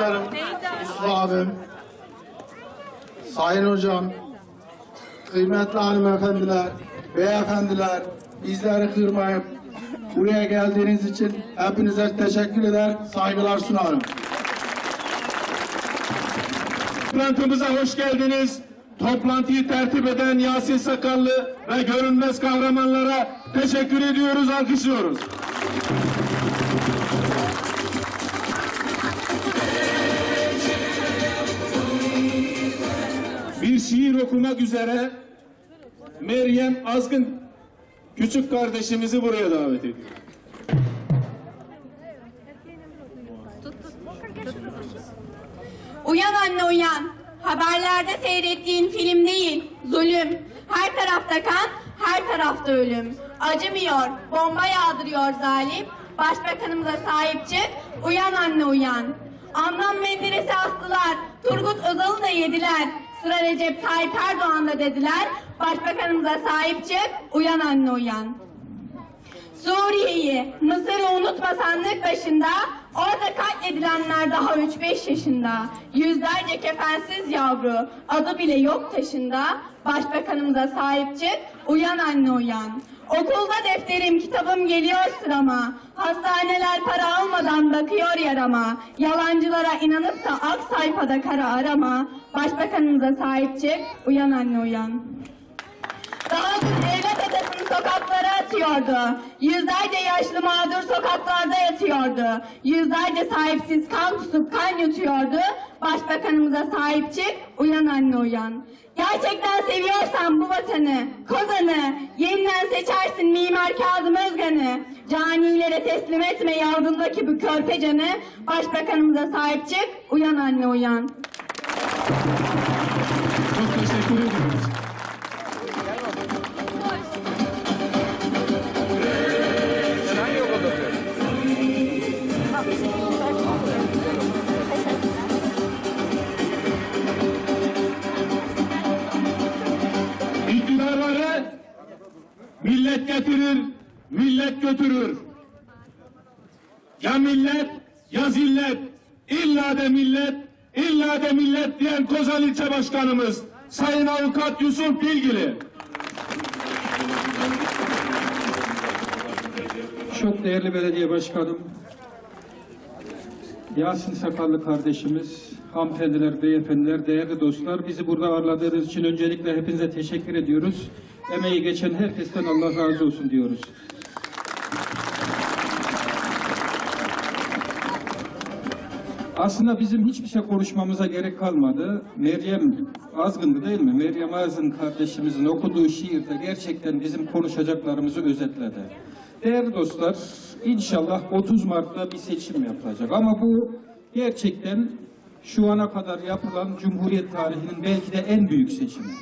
başkanım, abim, sayın hocam, kıymetli hanımefendiler, beyefendiler, bizleri kırmayıp buraya geldiğiniz için hepinize teşekkür eder, saygılar sunarım. Toplantımıza hoş geldiniz. Toplantıyı tertip eden Yasin Sakallı ve görünmez kahramanlara teşekkür ediyoruz, alkışlıyoruz. Bir şiir okumak üzere Meryem Azgın küçük kardeşimizi buraya davet ediyor. Uyan anne uyan. Haberlerde seyrettiğin film değil, zulüm. Her tarafta kan, her tarafta ölüm. Acımıyor, bomba yağdırıyor zalim. Başbakanımıza sahip çık, uyan anne uyan. Anlam Menderes'i astılar, Turgut Özal'ı da yediler. Sıra Recep Tayyip Erdoğan'da dediler. Başbakanımıza sahip çık, uyan anne uyan. Suriye'yi, Mısır'ı unutma sandık başında, orada katledilenler daha 3-5 yaşında. Yüzlerce kefensiz yavru, adı bile yok taşında. Başbakanımıza sahip çık, uyan anne uyan. Okulda defterim, kitabım geliyor sırama. Hastaneler para almadan bakıyor yarama. Yalancılara inanıp da alt sayfada kara arama. Başbakanımıza sahip çık, uyan anne uyan. Daha dün devlet adasını sokaklara atıyordu. Yüzlerce yaşlı mağdur sokaklarda yatıyordu. Yüzlerce sahipsiz kan kusup kan yutuyordu. Başbakanımıza sahip çık, uyan anne uyan. Gerçekten seviyorsan bu vatanı, kozanı, yeniden seçersin Mimar Kazım Özgan'ı. Canilere teslim etme yavrundaki bu körpe canı. Başbakanımıza sahip çık, uyan anne uyan. Çok teşekkür ediyoruz. Millet getirir, millet götürür. Ya millet, ya zillet, illa de millet, illa de millet diyen Kozan İlçe Başkanımız Sayın Avukat Yusuf Bilgili. Çok değerli belediye başkanım, Yasin Sakallı kardeşimiz, hanımefendiler, beyefendiler, değerli dostlar, bizi burada ağırladığınız için öncelikle hepinize teşekkür ediyoruz. Emeği geçen herkesten Allah razı olsun diyoruz. Aslında bizim hiçbir şey konuşmamıza gerek kalmadı. Meryem Azgın'dı değil mi? Meryem Azgın kardeşimizin okuduğu şiirde gerçekten bizim konuşacaklarımızı özetledi. Değerli dostlar, inşallah 30 Mart'ta bir seçim yapılacak. Ama bu gerçekten şu ana kadar yapılan Cumhuriyet tarihinin belki de en büyük seçimi.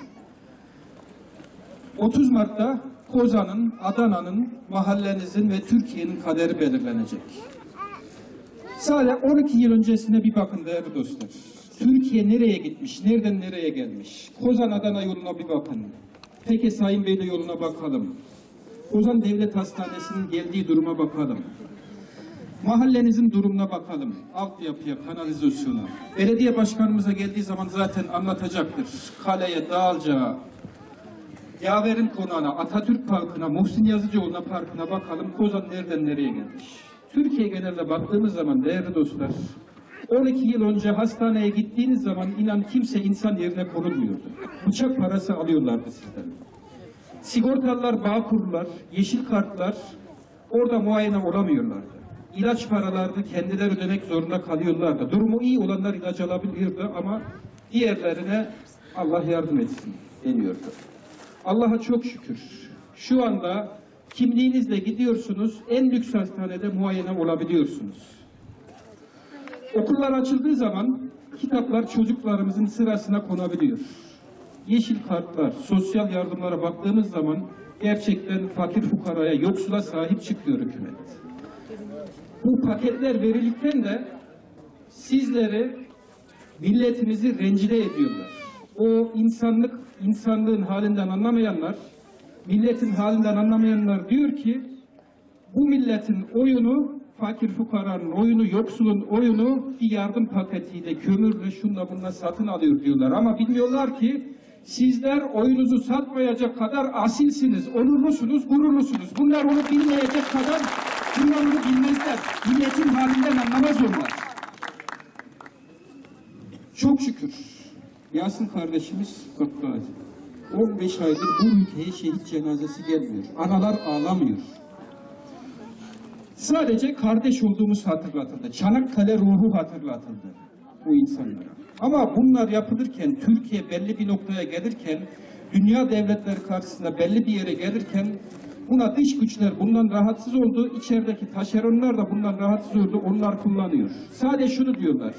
30 Mart'ta Kozan'ın, Adana'nın, mahallenizin ve Türkiye'nin kaderi belirlenecek. Sadece 12 yıl öncesine bir bakın değerli dostlar. Türkiye nereye gitmiş, nereden nereye gelmiş? Kozan Adana yoluna bir bakın. Peki Sayın Bey'le yoluna bakalım. Kozan Devlet Hastanesi'nin geldiği duruma bakalım. Mahallenizin durumuna bakalım. Altyapıya, kanalizasyona. Belediye başkanımıza geldiği zaman zaten anlatacaktır. Kaleye, Dağalcağa, Yaver'in konağına, Atatürk Parkı'na, Muhsin Yazıcıoğlu'na parkına bakalım. Kozan nereden nereye gelmiş? Türkiye geneline baktığımız zaman değerli dostlar, 12 yıl önce hastaneye gittiğiniz zaman inan kimse insan yerine konulmuyordu. Bıçak parası alıyorlardı sizden. Sigortalılar, bağkurlar, yeşil kartlar orada muayene olamıyorlardı. İlaç paralarını kendileri ödemek zorunda kalıyorlardı. Durumu iyi olanlar ilaç alabiliyordu ama diğerlerine Allah yardım etsin deniyordu. Allah'a çok şükür. Şu anda kimliğinizle gidiyorsunuz, en lüks hastanede muayene olabiliyorsunuz. Okullar açıldığı zaman kitaplar çocuklarımızın sırasına konabiliyor. Yeşil kartlar, sosyal yardımlara baktığımız zaman gerçekten fakir fukaraya, yoksula sahip çıkıyor hükümet. Bu paketler verilirken de sizleri, milletimizi rencide ediyorlar. O insanlık, insanlığın halinden anlamayanlar, milletin halinden anlamayanlar diyor ki bu milletin oyunu fakir fukaranın oyunu, yoksulun oyunu bir yardım paketiyle, kömürle, şunla bunla satın alıyor diyorlar. Ama bilmiyorlar ki sizler oyunuzu satmayacak kadar asilsiniz, onurlusunuz, gururlusunuz. Bunlar onu bilmeyecek kadar, bunlar onu bilmezler. Milletin halinden anlamaz onlar. Çok şükür Yasin kardeşimiz Kırklareli. 15 aydır bu ülkeye şehit cenazesi gelmiyor. Analar ağlamıyor. Sadece kardeş olduğumuz hatırlatıldı. Çanakkale ruhu hatırlatıldı bu insanlara. Ama bunlar yapılırken, Türkiye belli bir noktaya gelirken, dünya devletleri karşısında belli bir yere gelirken, buna dış güçler bundan rahatsız oldu, içerideki taşeronlar da bundan rahatsız oldu, onlar kullanıyor. Sadece şunu diyorlar,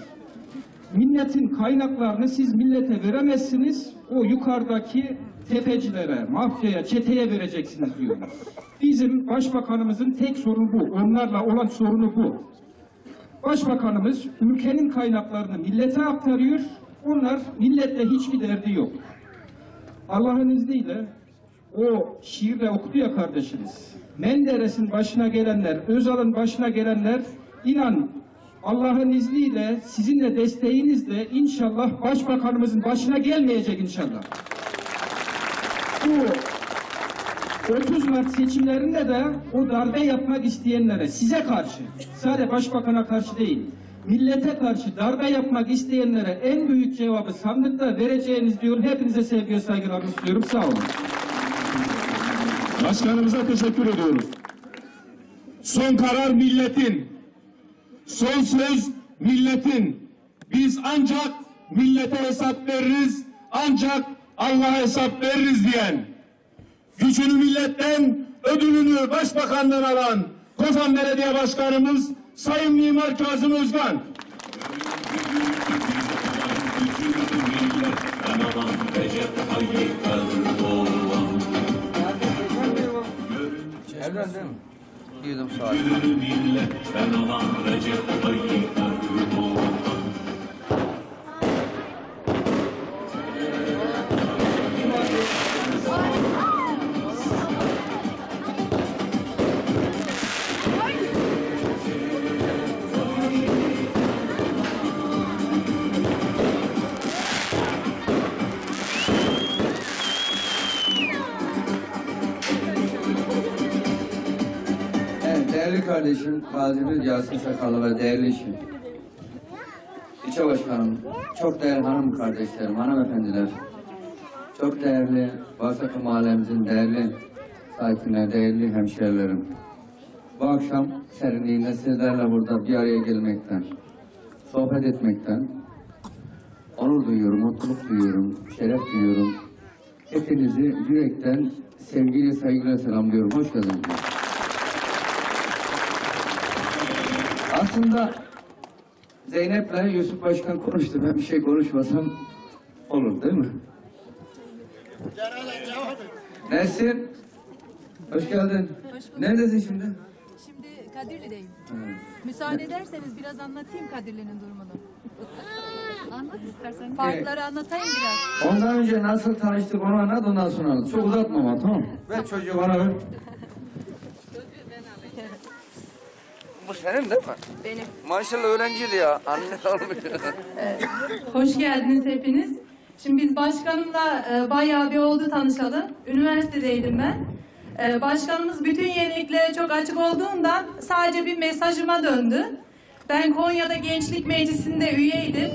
milletin kaynaklarını siz millete veremezsiniz, o yukarıdaki tefecilere, mafyaya, çeteye vereceksiniz diyorlar. Bizim başbakanımızın tek sorunu bu, onlarla olan sorunu bu. Başbakanımız ülkenin kaynaklarını millete aktarıyor, onlar milletle hiçbir derdi yok. Allah'ın izniyle o şiirde okudu ya kardeşiniz. Menderes'in başına gelenler, Özal'ın başına gelenler inan Allah'ın izniyle sizinle desteğinizle inşallah başbakanımızın başına gelmeyecek inşallah. Bu 30 Mart seçimlerinde de o darbe yapmak isteyenlere, size karşı, sadece başbakana karşı değil, millete karşı darbe yapmak isteyenlere en büyük cevabı sandıkta vereceğiniz diyorum. Hepinize sevgi ve saygılarımı sunuyorum. Sağ olun. Başkanımıza teşekkür ediyoruz. Son karar milletin. Son söz milletin. Biz ancak millete hesap veririz, ancak Allah'a hesap veririz diyen, gücünü milletten, ödülünü başbakandan alan Kozan Belediye Başkanımız Sayın Mimar Kazım Özkan. Evlen değil mi? Duydum sağ kardeşim, Gazi Yasin Sakallı ve değerli işim. İlçe Başkanım, çok değerli hanım kardeşlerim, hanımefendiler, çok değerli Bağsaklı mahallemizin değerli sakinleri, değerli hemşehrilerim. Bu akşam serinliğinde sizlerle burada bir araya gelmekten, sohbet etmekten onur duyuyorum, mutluluk duyuyorum, şeref duyuyorum. Hepinizi yürekten sevgiyle, saygıyla selamlıyorum. Hoş geldiniz. Aslında Zeynep'le Yusuf Başkan konuştu. Ben bir şey konuşmasam olur değil mi? Nesin? Hoş geldin. Neredesin şimdi? Şimdi Kadirli'deyim. Müsaade ederseniz biraz anlatayım Kadirli'nin durumunu. Anlat istersen. Farkları anlatayım biraz. Ondan önce nasıl tanıştık onu anlat ondan sonra anlat. Çok uzatma ama tamam mı? Ver çocuğu bana ver. Bu senin değil mi? Benim. Maşallah öğrenciydi ya. Anne olmuyor. Hoş geldiniz hepiniz. Şimdi biz başkanımla e, bayağı bir oldu tanışalı. Üniversitedeydim ben. E, başkanımız bütün yeniliklere çok açık olduğundan sadece bir mesajıma döndü. Ben Konya'da Gençlik Meclisi'nde üyeydim.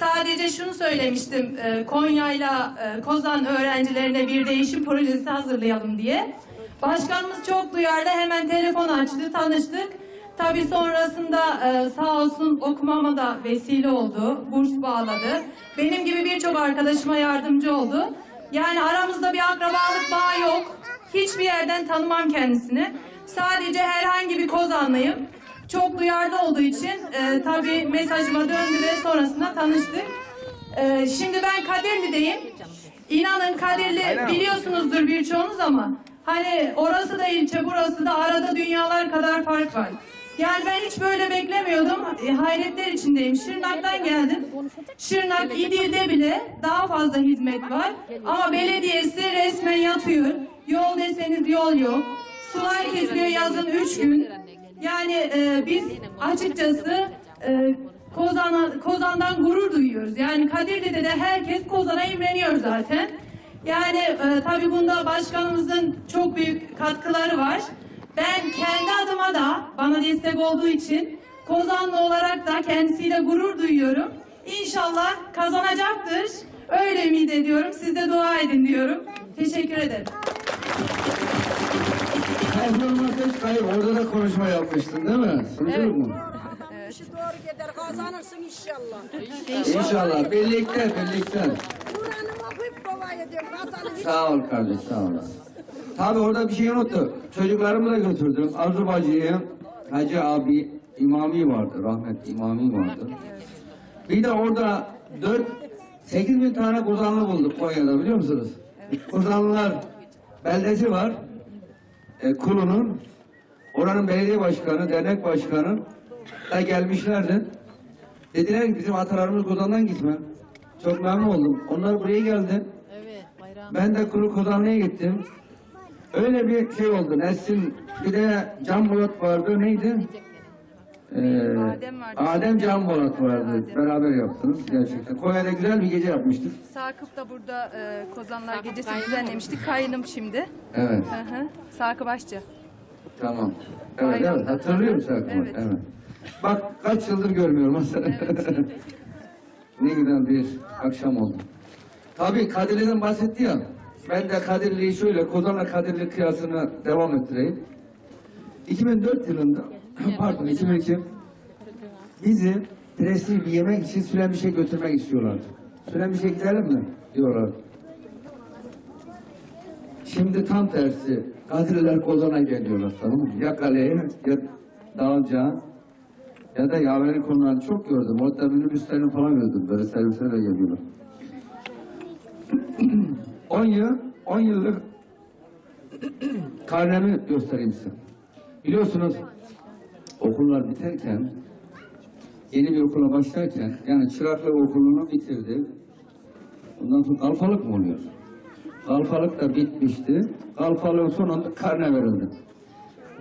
Sadece şunu söylemiştim, e, Konya'yla e, Kozan öğrencilerine bir değişim projesi hazırlayalım diye. Başkanımız çok duyarlı, hemen telefon açtı, tanıştık. Tabii sonrasında e, sağ olsun okumama da vesile oldu, burs bağladı. Benim gibi birçok arkadaşıma yardımcı oldu. Yani aramızda bir akrabalık bağı yok. Hiçbir yerden tanımam kendisini. Sadece herhangi bir kozanlıyım. Çok duyarlı olduğu için e, tabii mesajıma döndü ve sonrasında tanıştık. E, şimdi ben Kadirli'deyim. İnanın Kadirli biliyorsunuzdur birçoğunuz ama hani orası da ilçe burası da arada dünyalar kadar fark var. Yani ben hiç böyle beklemiyordum. E, hayretler içindeyim. Şırnak'tan geldim. Şırnak İdil'de bile daha fazla hizmet var. Ama belediyesi resmen yatıyor. Yol deseniz yol yok. Sular kesiliyor yazın üç gün. Yani e, biz açıkçası e, Kozan'a, Kozan'dan gurur duyuyoruz. Yani Kadirli'de de herkes Kozan'a imreniyor zaten. Yani e, tabii bunda başkanımızın çok büyük katkıları var. Ben kendi adıma da bana destek olduğu için Kozanlı olarak da kendisiyle gurur duyuyorum. İnşallah kazanacaktır. Öyle ümit ediyorum. Siz de dua edin diyorum. Teşekkür ederim. Kazanmak hiç kayıp. Orada da konuşma yapmıştın değil mi? Sunduruk mu? İşi doğru gider kazanırsın inşallah. İnşallah. Birlikte, birlikte. Kur'an'ı okuyup dua ediyorum kazanır. Sağ ol kardeş, sağ ol. Tabii orada bir şey unuttum. Çocuklarımı da götürdüm. Arzu bacıyı, Hacı abi, imami vardı. Rahmetli imami vardı. Bir de orada dört, sekiz bin tane Kozanlı bulduk Konya'da biliyor musunuz? Kozanlılar beldesi var. E, kulunun. Oranın belediye başkanı, dernek başkanı da gelmişlerdi. Dediler ki bizim atalarımız Kozan'dan gitme. Çok memnun oldum. Onlar buraya geldi. Ben de Kuru Kozanlı'ya gittim. Öyle bir şey oldu. Nesin bir de Can Bolat vardı. Neydi? Ee, Adem Can Bolat vardı. Beraber yaptınız gerçekten. Konya'da güzel bir gece yapmıştık. Sakıp da burada e, Kozanlar Gecesi düzenlemiştik. Kayınım şimdi. Evet. Hı hı. Sakıp Aşçı. Tamam. Evet evet. Hatırlıyor musun Akma? Evet. evet. Bak kaç yıldır görmüyorum aslında. ne güzel bir akşam oldu. Tabii Kadirli'den bahsetti ya. Ben de Kadirli'yi şöyle Kozan'la Kadirli kıyasını devam ettireyim. 2004 yılında pardon 2002 bizi presli bir yemek için Sülemiş'e götürmek istiyorlardı. Sülemiş'e gidelim mi? diyorlar. Şimdi tam tersi. Kadirliler Kozan'a geliyorlar tamam mı? Ya kaleye ya Dağılca ya da yaverin konularını çok gördüm. Orada minibüslerini falan gördüm. Böyle servislerle geliyorlar. 10 yıl, 10 yıllık karnemi göstereyim size. Biliyorsunuz okullar biterken yeni bir okula başlarken yani çıraklık okulunu bitirdi. Ondan sonra kalfalık mı oluyor? Kalfalık da bitmişti. Kalfalığın sonunda karne verildi.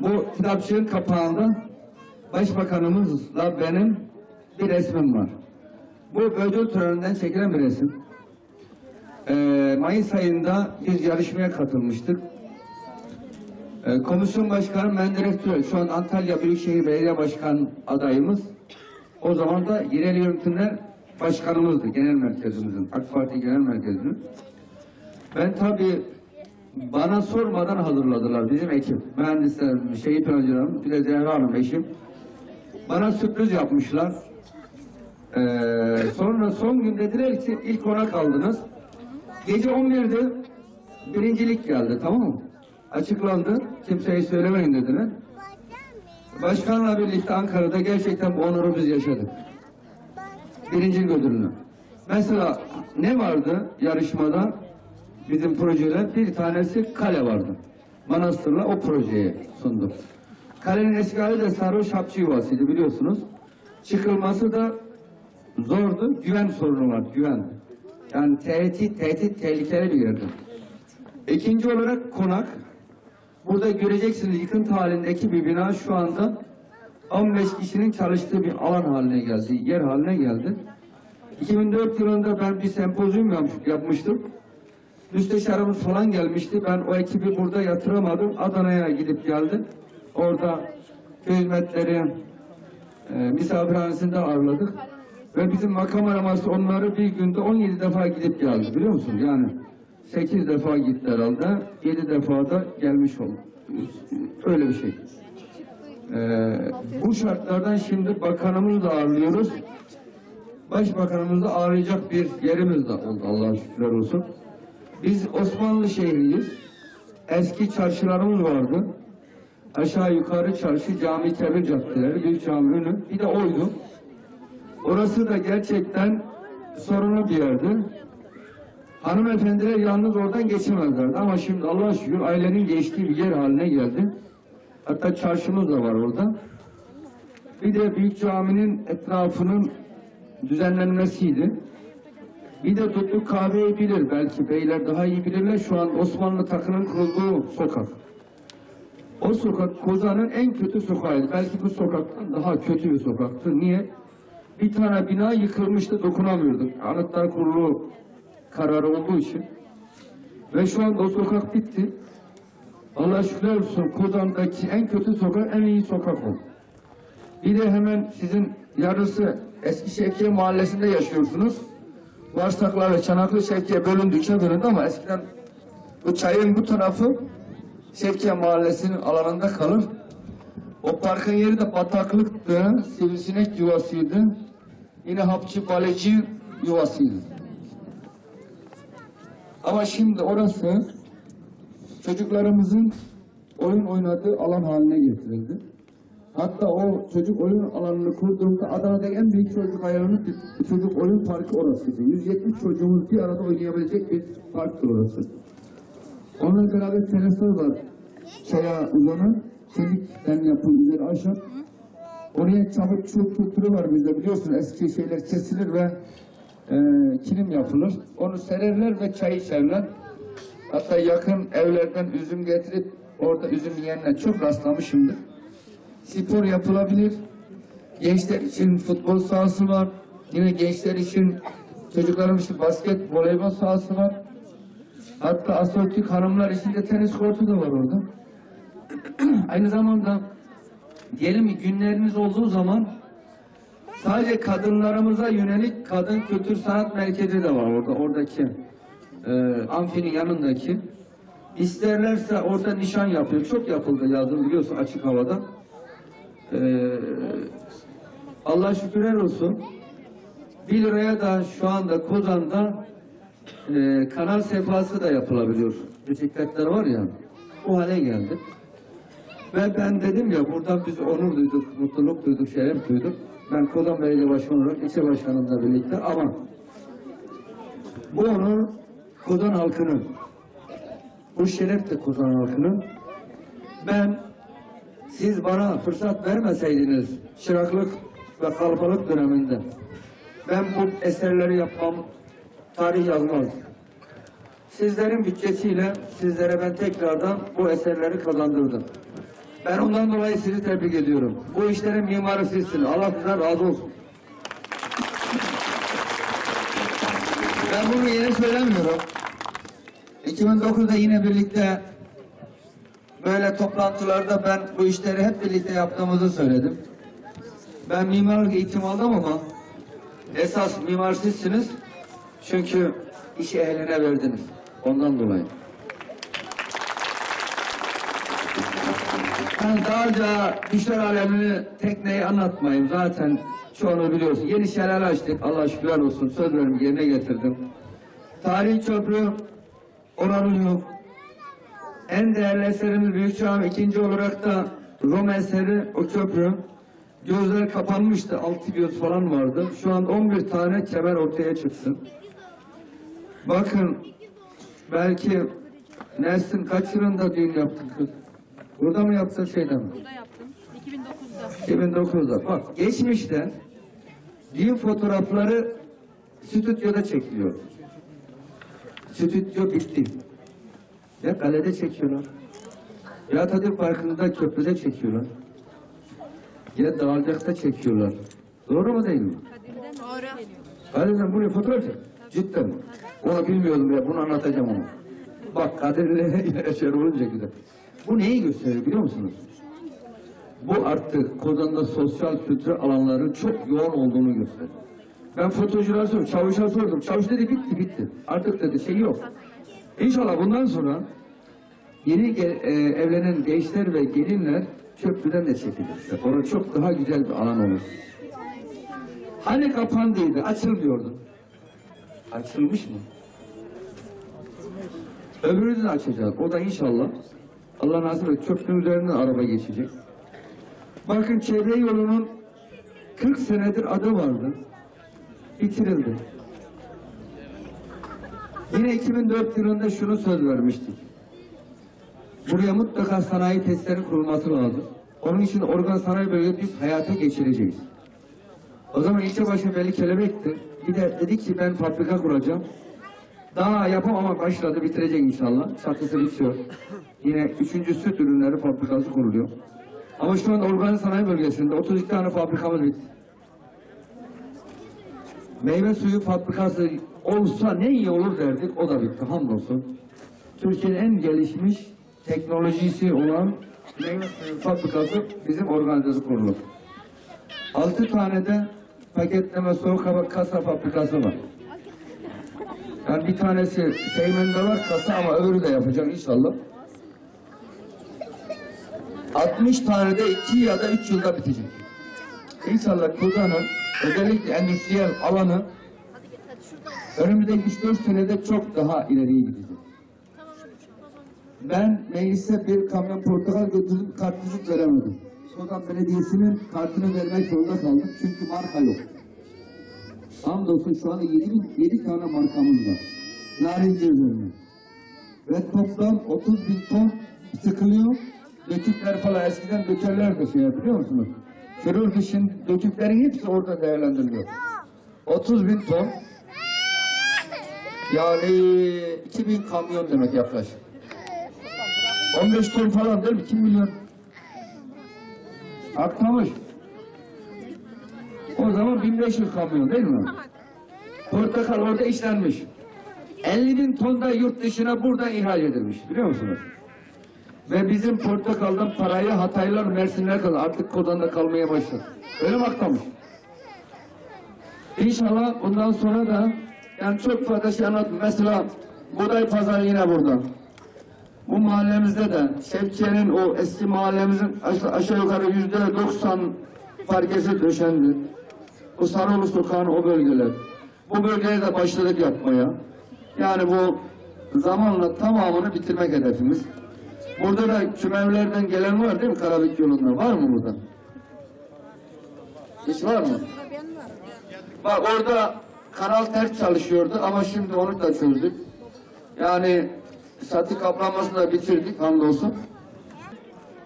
Bu kitapçığın kapağında Başbakanımızla benim bir resmim var. Bu ödül töreninden çekilen bir resim. Ee, Mayıs ayında biz yarışmaya katılmıştık. Ee, komisyon başkanı ben direktör. Şu an Antalya Büyükşehir Belediye Başkan adayımız. O zaman da yerel yönetimler başkanımızdı. Genel merkezimizin. AK Parti genel merkezinin. Ben tabii bana sormadan hazırladılar bizim ekip. Mühendisler, şehit öğrencilerim, bir de Zehra Hanım eşim. Bana sürpriz yapmışlar. Ee, sonra son gün dediler ki ilk ona kaldınız. Gece 11'de birincilik geldi tamam mı? Açıklandı. Kimseye söylemeyin dediler. Başkanla birlikte Ankara'da gerçekten bu onuru biz yaşadık. Birinci ödülünü. Mesela ne vardı yarışmada? Bizim projeler bir tanesi kale vardı. Manastırla o projeye sunduk. Kalenin eski adı da Sarhoş Hapçı Yuvası'ydı biliyorsunuz. Çıkılması da zordu. Güven sorunu var, güven. Yani tehdit, tehdit tehlikeli bir yerdi. İkinci olarak konak. Burada göreceksiniz yıkıntı halindeki bir bina şu anda 15 kişinin çalıştığı bir alan haline geldi, yer haline geldi. 2004 yılında ben bir sempozyum yapmış- yapmıştım. Müsteşarımız falan gelmişti. Ben o ekibi burada yatıramadım. Adana'ya gidip geldim. Orada hizmetleri e, misafirhanesinde ağırladık. Ve bizim makam araması onları bir günde 17 defa gidip geldi biliyor musun? Yani 8 defa gitti herhalde. 7 defa da gelmiş oldu. Öyle bir şey. Ee, bu şartlardan şimdi bakanımızı da ağırlıyoruz. Başbakanımızı da ağırlayacak bir yerimiz de oldu Allah'a şükürler olsun. Biz Osmanlı şehriyiz. Eski çarşılarımız vardı. Aşağı yukarı çarşı, cami, kebir caddeleri, büyük cami önü. Bir de oydu. Orası da gerçekten sorunlu bir yerdi. Hanımefendiler yalnız oradan geçemezlerdi. Ama şimdi Allah'a şükür ailenin geçtiği bir yer haline geldi. Hatta çarşımız da var orada. Bir de büyük caminin etrafının düzenlenmesiydi. Bir de Dutluk kahveyi bilir belki beyler daha iyi bilirler. Şu an Osmanlı takının kurulduğu sokak. O sokak Kozan'ın en kötü sokağıydı. Belki bu sokaktan daha kötü bir sokaktı. Niye? Bir tane bina yıkılmıştı dokunamıyorduk. Anıtlar Kurulu kararı olduğu için. Ve şu anda o sokak bitti. Allah şükürler olsun Kozan'daki en kötü sokak en iyi sokak oldu. Bir de hemen sizin yarısı Eski Şevkiye Mahallesi'nde yaşıyorsunuz. Varsaklar ve Çanaklı Şevkiye bölündü, bölündü ama eskiden bu çayın bu tarafı Şevkiye Mahallesi'nin alanında kalır. O parkın yeri de bataklıktı, sivrisinek yuvasıydı. Yine hapçı baleci yuvasıydı. Ama şimdi orası çocuklarımızın oyun oynadığı alan haline getirildi. Hatta o çocuk oyun alanını kurduğumda Adana'daki en büyük çocuk bir çocuk oyun parkı orasıydı. 170 çocuğumuz bir arada oynayabilecek bir parktır orası. Onunla beraber teraslar var. Çaya uzanan, çelikten yapılmış bir ahşap. Oraya çabuk çubuk kültürü var bizde biliyorsun eski şeyler kesilir ve e, kilim yapılır. Onu sererler ve çay içerler. Hatta yakın evlerden üzüm getirip orada üzüm yiyenler çok rastlamışımdır. Spor yapılabilir. Gençler için futbol sahası var. Yine gençler için çocuklarım için basket, voleybol sahası var. Hatta asortik hanımlar için de tenis kortu da var orada. Aynı zamanda diyelim ki günleriniz olduğu zaman sadece kadınlarımıza yönelik kadın kültür sanat merkezi de var orada oradaki e, amfinin yanındaki. İsterlerse orada nişan yapıyor. Çok yapıldı yazın biliyorsun açık havada. Ee, Allah şükürler olsun. 1 liraya da şu anda Kozan'da e, kanal sefası da yapılabiliyor. Bisikletler var ya, bu hale geldi. Ve ben dedim ya buradan biz onur duyduk, mutluluk duyduk, şeref duyduk. Ben Kozan Belediye Başkanı olarak ilçe başkanımla birlikte ama bu onur Kozan halkının, bu şeref de Kozan halkının. Ben siz bana fırsat vermeseydiniz çıraklık ve kalabalık döneminde ben bu eserleri yapmam, tarih yazmazdım. Sizlerin bütçesiyle sizlere ben tekrardan bu eserleri kazandırdım. Ben ondan dolayı sizi tebrik ediyorum. Bu işlerin mimarı sizsiniz. Allah sizden razı olsun. Ben bunu yeni söylemiyorum. 2009'da yine birlikte böyle toplantılarda ben bu işleri hep birlikte yaptığımızı söyledim. Ben mimarlık eğitimi aldım ama esas mimar sizsiniz. Çünkü işi ehline verdiniz. Ondan dolayı. Önce düşler alemini tekneyi anlatmayayım. Zaten çoğunu biliyorsun. Yeni şeyler açtık. Allah şükürler olsun. Sözlerimi yerine getirdim. Tarihi köprü oranın en değerli eserimiz Büyük Cami ikinci olarak da Rom eseri o köprü. Gözler kapanmıştı. Altı göz falan vardı. Şu an 11 tane kemer ortaya çıksın. Bakın belki Nesin kaç yılında düğün yaptın kız? Burada mı yaptın şeyden mi? Burada yaptım. 2009'da. 2009'da. Bak geçmişte düğün fotoğrafları stüdyoda çekiliyor. Stüdyo bitti. Ya kalede çekiyorlar. Ya Atatürk Parkı'nda köprüde çekiyorlar. Ya Dağılcak'ta çekiyorlar. Doğru mu değil mi? Doğru. Kadir'den buraya fotoğraf çek. Cidden. Onu bilmiyordum ya. Bunu anlatacağım ona. Bak Kadir'le Yaşar olunca güzel. Bu neyi gösteriyor biliyor musunuz? Bu artık Kozan'da sosyal kültür alanların çok yoğun olduğunu gösteriyor. Ben fotoğrafçılara sordum, çavuşa sordum. Çavuş dedi bitti bitti. Artık dedi şey yok. İnşallah bundan sonra yeni e, evlenen gençler ve gelinler köprüden de çekilir. Orada çok daha güzel bir alan olur. Hani kapandıydı, açılmıyordu. Açılmış mı? Öbürünü de açacak. O da inşallah Allah nasip et köprünün üzerinden araba geçecek. Bakın çevre yolunun 40 senedir adı vardı. Bitirildi. Yine 2004 yılında şunu söz vermiştik. Buraya mutlaka sanayi testleri kurulması lazım. Onun için organ sanayi bölgesi biz hayata geçireceğiz. O zaman ilçe başı Veli Kelebek'ti. Bir de dedi ki ben fabrika kuracağım. Daha yapamamak başladı, bitirecek inşallah. Çatısı bitiyor. Yine üçüncü süt ürünleri fabrikası kuruluyor. Ama şu an organik sanayi bölgesinde 32 tane fabrikamız bitti. Meyve suyu fabrikası olsa ne iyi olur derdik, o da bitti hamdolsun. Türkiye'nin en gelişmiş teknolojisi olan meyve suyu fabrikası bizim organizası kurulur. Altı tane de paketleme soğuk kasa fabrikası var. Yani bir tanesi Seymen'de var kasa ama öbürü de yapacak inşallah. 60 tane de 2 ya da 3 yılda bitecek. İnşallah Kuda'nın özellikle endüstriyel alanı önümüzdeki 3-4 senede çok daha ileriye gidecek. Ben meclise bir kamyon portakal götürdüm, kartlıcık veremedim. Sudan Belediyesi'nin kartını vermek zorunda kaldım çünkü marka yok. Hamdolsun şu anda 7, 7 tane markamız var. Narince üzerine. Ve toplam 30 bin ton sıkılıyor. Dökükler falan eskiden dökerler de şey biliyor musunuz? Kırıldı şimdi döküklerin hepsi orada değerlendiriliyor. 30 bin ton yani 2000 kamyon demek yaklaşık. 15 ton falan değil mi? 2 milyon. Artmamış. O zaman 1500 kamyon değil mi? Portakal orada işlenmiş. 50 bin ton da yurt dışına buradan ihal edilmiş biliyor musunuz? Ve bizim portakaldan parayı Hataylar, Mersinler kalır. Artık Kodan'da kalmaya başladı. Öyle mi aktamış? İnşallah bundan sonra da yani çok fazla şey anlatayım. Mesela buğday pazarı yine burada. Bu mahallemizde de Şevkiye'nin o eski mahallemizin aşağı yukarı yüzde doksan parkesi döşendi. Bu Sarıoğlu sokağın o bölgeler. Bu bölgeye de başladık yapmaya. Yani bu zamanla tamamını bitirmek hedefimiz. Burada da Kümevlerden gelen var değil mi Karabük yolunda? Var mı burada? Hiç var mı? Bak orada kanal ters çalışıyordu ama şimdi onu da çözdük. Yani satı kaplamasını da bitirdik hamdolsun.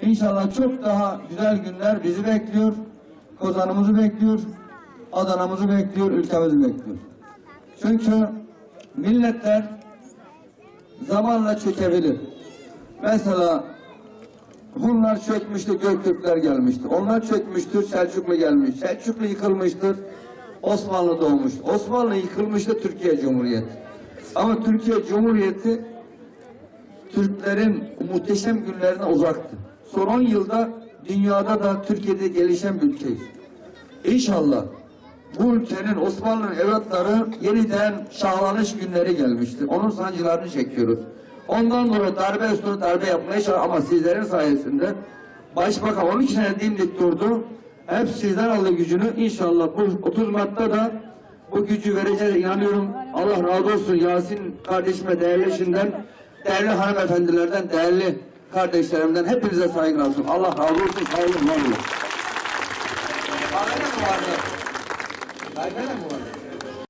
İnşallah çok daha güzel günler bizi bekliyor. Kozanımızı bekliyor. Adana'mızı bekliyor, ülkemizi bekliyor. Çünkü milletler zamanla çökebilir. Mesela Hunlar çökmüştü, Göktürkler gelmişti. Onlar çökmüştür, Selçuklu gelmiş. Selçuklu yıkılmıştır, Osmanlı doğmuş. Osmanlı yıkılmıştı, Türkiye Cumhuriyeti. Ama Türkiye Cumhuriyeti Türklerin muhteşem günlerine uzaktı. Son 10 yılda dünyada da Türkiye'de gelişen bir ülkeyiz. İnşallah bu ülkenin Osmanlı'nın evlatları yeniden şahlanış günleri gelmiştir. Onun sancılarını çekiyoruz. Ondan dolayı darbe üstüne darbe yapmaya çalışıyoruz ama sizlerin sayesinde Başbakan 12 sene dimdik durdu. Hep sizden aldı gücünü. İnşallah bu 30 Mart'ta da bu gücü vereceğine inanıyorum. Allah razı olsun Yasin kardeşime, değerli eşinden, değerli hanımefendilerden, değerli kardeşlerimden hepinize saygılar olsun. Allah razı olsun. Var olun. Kahvede mi? Kahvede mi vardı?